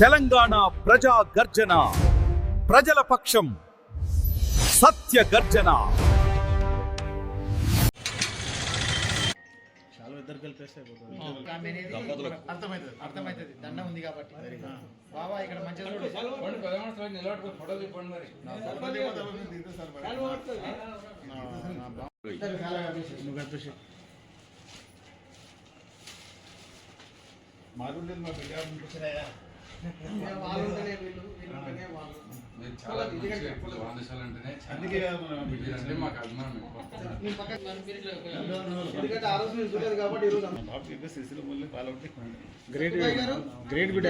తెలంగాణ ప్రజా గర్జన. ప్రజల పక్షం సత్య గర్జన. అర్థమవుతుంది. అర్థమవుతుంది దండం ఉంది కాబట్టి. బాబా ఇక్కడ చూడు. ఇద్దరు కాళ్ళ గ్రేట్ గ్రేట్ బిడ్డ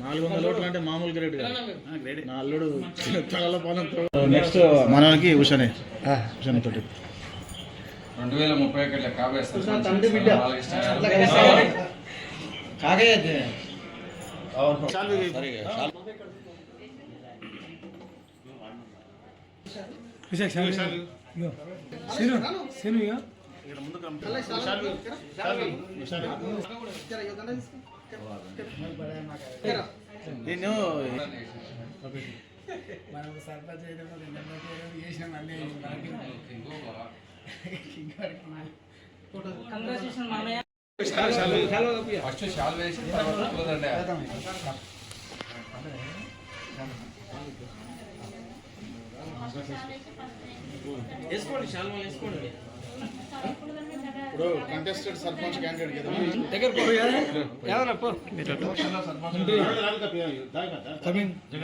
నాలుగు వందల ఓట్లు అంటే మామూలు గ్రేట్ నా అల్లుడు తల పాలన నెక్స్ట్ మనకి ఉషనే. ఉషనే తోటి. రెండు వేల ముప్పై ఒకటిలో కాబోయే కృష్ణ తండ్రి బిడ్డ. అట్లా కలిసి కాకయ్య నేను ఫస్ట్ షాల్ వేసి తర్వాత పూలదండ ఇప్పుడు కంటెస్టెడ్ సర్పంచ్ క్యాండిడేట్ కదా రెండు దివసం ఎనగట్లేవా గంగల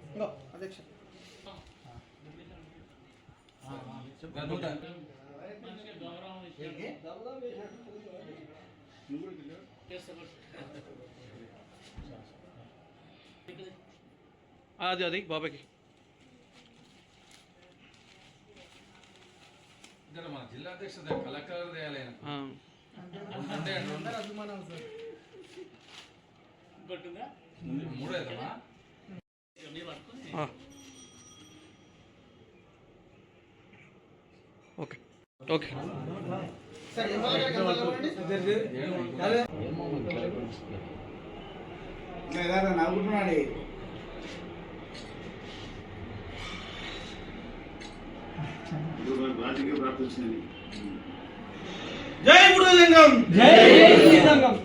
ఉందా అధ్యక్ష. అది అది బాబాకి ఇక్కడ మన జిల్లా అధ్యక్షుడు కలెక్టర్ చేయాలి. అంటే రెండు. మూడు అవుతామా ఓకే ఓకే సార్ ఎమ్మెల్యే గారికి అందరూ కలవండి.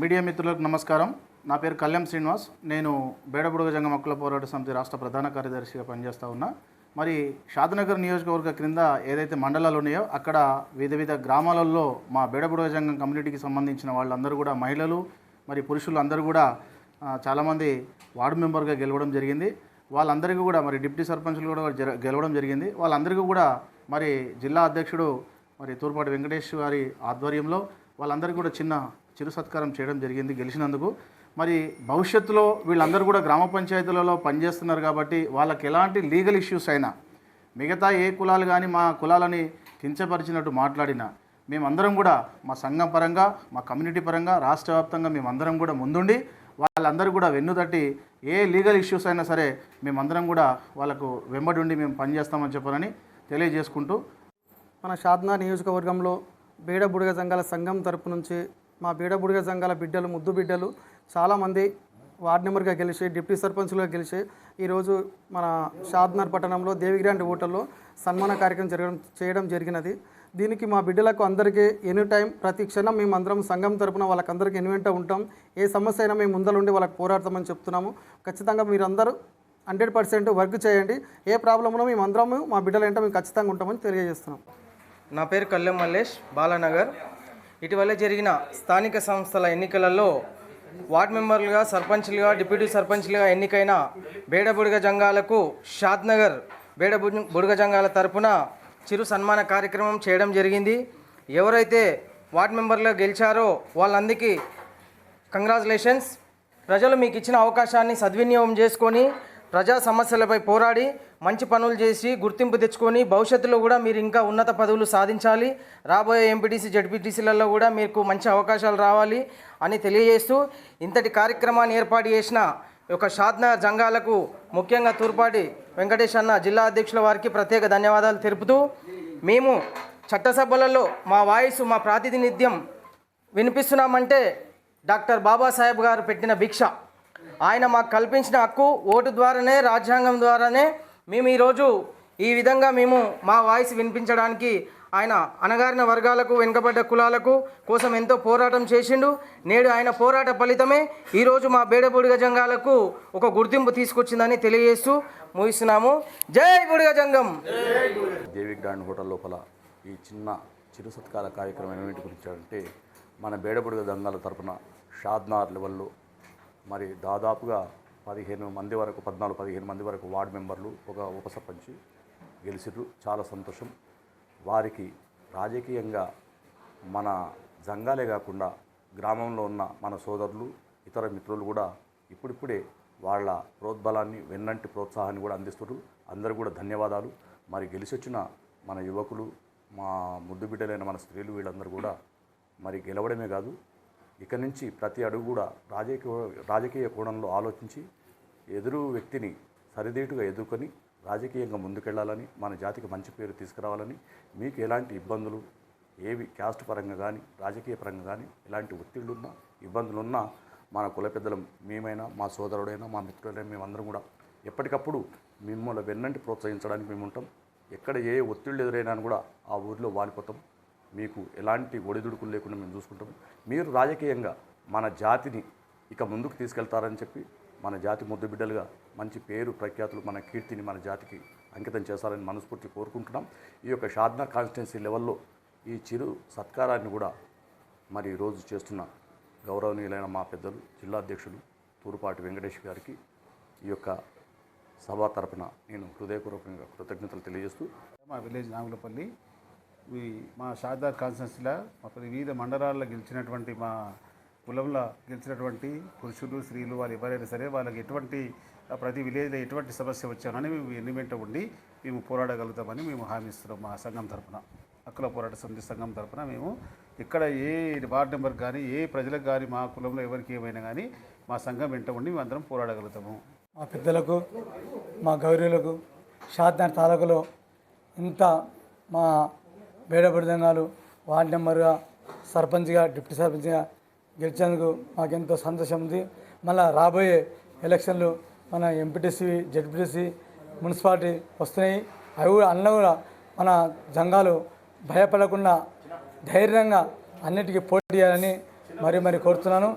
మీడియా మిత్రులకు నమస్కారం. నా పేరు కళ్యాణ్ శ్రీనివాస్. నేను బేడబుడుగ జంగ మొక్కల పోరాట సమితి రాష్ట్ర ప్రధాన కార్యదర్శిగా పనిచేస్తూ ఉన్నా. మరి షాద్నగర్ నియోజకవర్గ క్రింద ఏదైతే మండలాలు ఉన్నాయో అక్కడ వివిధ వివిధ గ్రామాలలో మా బేడబుడుగ జంగం కమ్యూనిటీకి సంబంధించిన వాళ్ళందరూ కూడా మహిళలు మరి పురుషులు అందరూ కూడా చాలామంది వార్డు మెంబర్గా గెలవడం జరిగింది. వాళ్ళందరికీ కూడా మరి డిప్యూటీ సర్పంచ్లు కూడా గెలవడం జరిగింది. వాళ్ళందరికీ కూడా మరి జిల్లా అధ్యక్షుడు మరి తూర్పాటి వెంకటేష్ గారి ఆధ్వర్యంలో వాళ్ళందరికీ కూడా చిన్న చిరు సత్కారం చేయడం జరిగింది గెలిచినందుకు. మరి భవిష్యత్తులో వీళ్ళందరూ కూడా గ్రామ పంచాయతీలలో పనిచేస్తున్నారు కాబట్టి వాళ్ళకి ఎలాంటి లీగల్ ఇష్యూస్ అయినా మిగతా ఏ కులాలు కానీ మా కులాలని కించపరిచినట్టు మాట్లాడినా మేమందరం కూడా మా సంఘం పరంగా మా కమ్యూనిటీ పరంగా రాష్ట్ర వ్యాప్తంగా మేమందరం కూడా ముందుండి వాళ్ళందరూ కూడా వెన్నుదట్టి ఏ లీగల్ ఇష్యూస్ అయినా సరే మేమందరం కూడా వాళ్ళకు వెంబడి ఉండి మేము పనిచేస్తామని చెప్పాలని తెలియజేసుకుంటూ. మన షాద్నా నియోజకవర్గంలో బీడబుడిగ సంఘాల సంఘం తరపు నుంచి మా బీడబుడిగ సంఘాల బిడ్డలు ముద్దు బిడ్డలు చాలామంది వార్డు మెంబర్గా గెలిచి డిప్యూటీ సర్పంచ్గా గెలిచి ఈరోజు మన షాద్నర్ పట్టణంలో దేవిగ్రాండ్ హోటల్లో సన్మాన కార్యక్రమం జరగడం చేయడం జరిగినది. దీనికి మా బిడ్డలకు అందరికీ ఎనీ టైం ప్రతి క్షణం మేము అందరం సంఘం తరపున వాళ్ళకందరికీ ఎన్వెంట ఉంటాం. ఏ సమస్య అయినా మేము ముందలుండి వాళ్ళకి పోరాడతామని చెప్తున్నాము. ఖచ్చితంగా మీరందరూ హండ్రెడ్ పర్సెంట్ వర్క్ చేయండి. ఏ ప్రాబ్లం మేము అందరము మా బిడ్డలు ఏంటో మేము ఖచ్చితంగా ఉంటామని తెలియజేస్తున్నాం. నా పేరు కళ్యాణ్ మల్లేష్ బాలానగర్. ఇటీవల జరిగిన స్థానిక సంస్థల ఎన్నికలలో వార్డ్ మెంబర్లుగా సర్పంచ్లుగా డిప్యూటీ సర్పంచ్లుగా ఎన్నికైన బేడబుడిగ జంగాలకు షాద్నగర్ బేడబు బుడిగ జంగాల తరపున చిరు సన్మాన కార్యక్రమం చేయడం జరిగింది. ఎవరైతే వార్డ్ మెంబర్లుగా గెలిచారో వాళ్ళందరికీ కంగ్రాచులేషన్స్. ప్రజలు మీకు ఇచ్చిన అవకాశాన్ని సద్వినియోగం చేసుకొని ప్రజా సమస్యలపై పోరాడి మంచి పనులు చేసి గుర్తింపు తెచ్చుకొని భవిష్యత్తులో కూడా మీరు ఇంకా ఉన్నత పదవులు సాధించాలి. రాబోయే ఎంపీటీసీ జడ్పీటీసీలలో కూడా మీకు మంచి అవకాశాలు రావాలి అని తెలియజేస్తూ ఇంతటి కార్యక్రమాన్ని ఏర్పాటు చేసిన ఒక యొక్క జంగాలకు ముఖ్యంగా తూర్పాటి వెంకటేష్ అన్న జిల్లా అధ్యక్షుల వారికి ప్రత్యేక ధన్యవాదాలు తెలుపుతూ మేము చట్టసభలలో మా వాయిస్ మా ప్రాతినిధ్యం వినిపిస్తున్నామంటే డాక్టర్ బాబాసాహెబ్ గారు పెట్టిన భిక్ష. ఆయన మాకు కల్పించిన హక్కు ఓటు ద్వారానే రాజ్యాంగం ద్వారానే మేము ఈరోజు ఈ విధంగా మేము మా వాయిస్ వినిపించడానికి ఆయన అణగారిన వర్గాలకు వెనుకబడ్డ కులాలకు కోసం ఎంతో పోరాటం చేసిండు. నేడు ఆయన పోరాట ఫలితమే ఈరోజు మా బేడబుడిగ జంగాలకు ఒక గుర్తింపు తీసుకొచ్చిందని తెలియజేస్తూ ముగిస్తున్నాము. జై బుడిగ జంగం! దేవి గ్రాండ్ హోటల్ లోపల ఈ చిన్న చిరు సత్కార కార్యక్రమం ఏమిటి గురించి అంటే మన బేడబుడిగ దంగాల తరపున షాద్నార్ లెవెల్లో మరి దాదాపుగా పదిహేను మంది వరకు పద్నాలుగు పదిహేను మంది వరకు వార్డు మెంబర్లు ఒక ఉప సర్పంచ్ గెలిచిర్రు. చాలా సంతోషం. వారికి రాజకీయంగా మన జంగాలే కాకుండా గ్రామంలో ఉన్న మన సోదరులు ఇతర మిత్రులు కూడా ఇప్పుడిప్పుడే వాళ్ళ ప్రోద్బలాన్ని వెన్నంటి ప్రోత్సాహాన్ని కూడా అందిస్తున్నారు అందరూ కూడా ధన్యవాదాలు. మరి గెలిచొచ్చిన మన యువకులు మా ముద్దు బిడ్డలైన మన స్త్రీలు వీళ్ళందరూ కూడా మరి గెలవడమే కాదు ఇక నుంచి ప్రతి అడుగు కూడా రాజకీయ రాజకీయ కోణంలో ఆలోచించి ఎదురు వ్యక్తిని సరిదేటుగా ఎదుర్కొని రాజకీయంగా ముందుకెళ్ళాలని మన జాతికి మంచి పేరు తీసుకురావాలని మీకు ఎలాంటి ఇబ్బందులు ఏవి క్యాస్ట్ పరంగా కానీ రాజకీయ పరంగా కానీ ఎలాంటి ఒత్తిళ్ళున్నా ఇబ్బందులున్నా మన కుల పెద్దలం మేమైనా మా సోదరుడైనా మా మిత్రుడైనా మేమందరం కూడా ఎప్పటికప్పుడు మిమ్మల్ని వెన్నంటి ప్రోత్సహించడానికి మేము ఉంటాం ఎక్కడ ఏ ఒత్తిళ్ళు ఎదురైనా కూడా ఆ ఊరిలో వాలిపోతాం. మీకు ఎలాంటి ఒడిదుడుకులు లేకుండా మేము చూసుకుంటాం. మీరు రాజకీయంగా మన జాతిని ఇక ముందుకు తీసుకెళ్తారని చెప్పి మన జాతి ముద్దు బిడ్డలుగా మంచి పేరు ప్రఖ్యాతులు మన కీర్తిని మన జాతికి అంకితం చేస్తారని మనస్ఫూర్తి కోరుకుంటున్నాం. ఈ యొక్క షాద్నా కాన్స్టిట్యున్సీ లెవెల్లో ఈ చిరు సత్కారాన్ని కూడా మరి ఈరోజు చేస్తున్న గౌరవనీయులైన మా పెద్దలు జిల్లా అధ్యక్షులు తూరుపాటి వెంకటేష్ గారికి ఈ యొక్క సభ తరపున నేను హృదయపూర్వకంగా కృతజ్ఞతలు తెలియజేస్తూ మా విలేజ్ నాగులపల్లి మా షాదార్ కాన్స్టెన్సీలో అక్కడ వివిధ మండలాల్లో గెలిచినటువంటి మా కులంలో గెలిచినటువంటి పురుషులు స్త్రీలు వాళ్ళు ఎవరైనా సరే వాళ్ళకి ఎటువంటి ప్రతి విలేజ్లో ఎటువంటి సమస్య వచ్చినా కానీ మేము ఎన్నిమెంట ఉండి మేము పోరాడగలుగుతామని మేము హామీ ఇస్తున్నాం మా సంఘం తరఫున హక్కుల పోరాట సమితి సంఘం తరఫున మేము ఇక్కడ ఏ వార్డు నెంబర్ కానీ ఏ ప్రజలకు కానీ మా కులంలో ఎవరికి ఏమైనా కానీ మా సంఘం వెంట ఉండి మేము అందరం పోరాడగలుగుతాము. మా పెద్దలకు మా గౌరీలకు షాద్నగర్ తాలూకులో ఇంత మా బేడబడి జంగాలు వార్డు నెంబర్గా సర్పంచ్గా డిప్యూటీ సర్పంచ్గా గెలిచేందుకు మాకెంతో సంతోషం ఉంది. మళ్ళీ రాబోయే ఎలక్షన్లు మన ఎంపీటీసీ జడ్పీటీసీ మున్సిపాలిటీ వస్తున్నాయి. అవి కూడా అన్న కూడా మన జంగాలు భయపడకుండా ధైర్యంగా అన్నిటికీ పోటీ చేయాలని మరి మరి కోరుతున్నాను.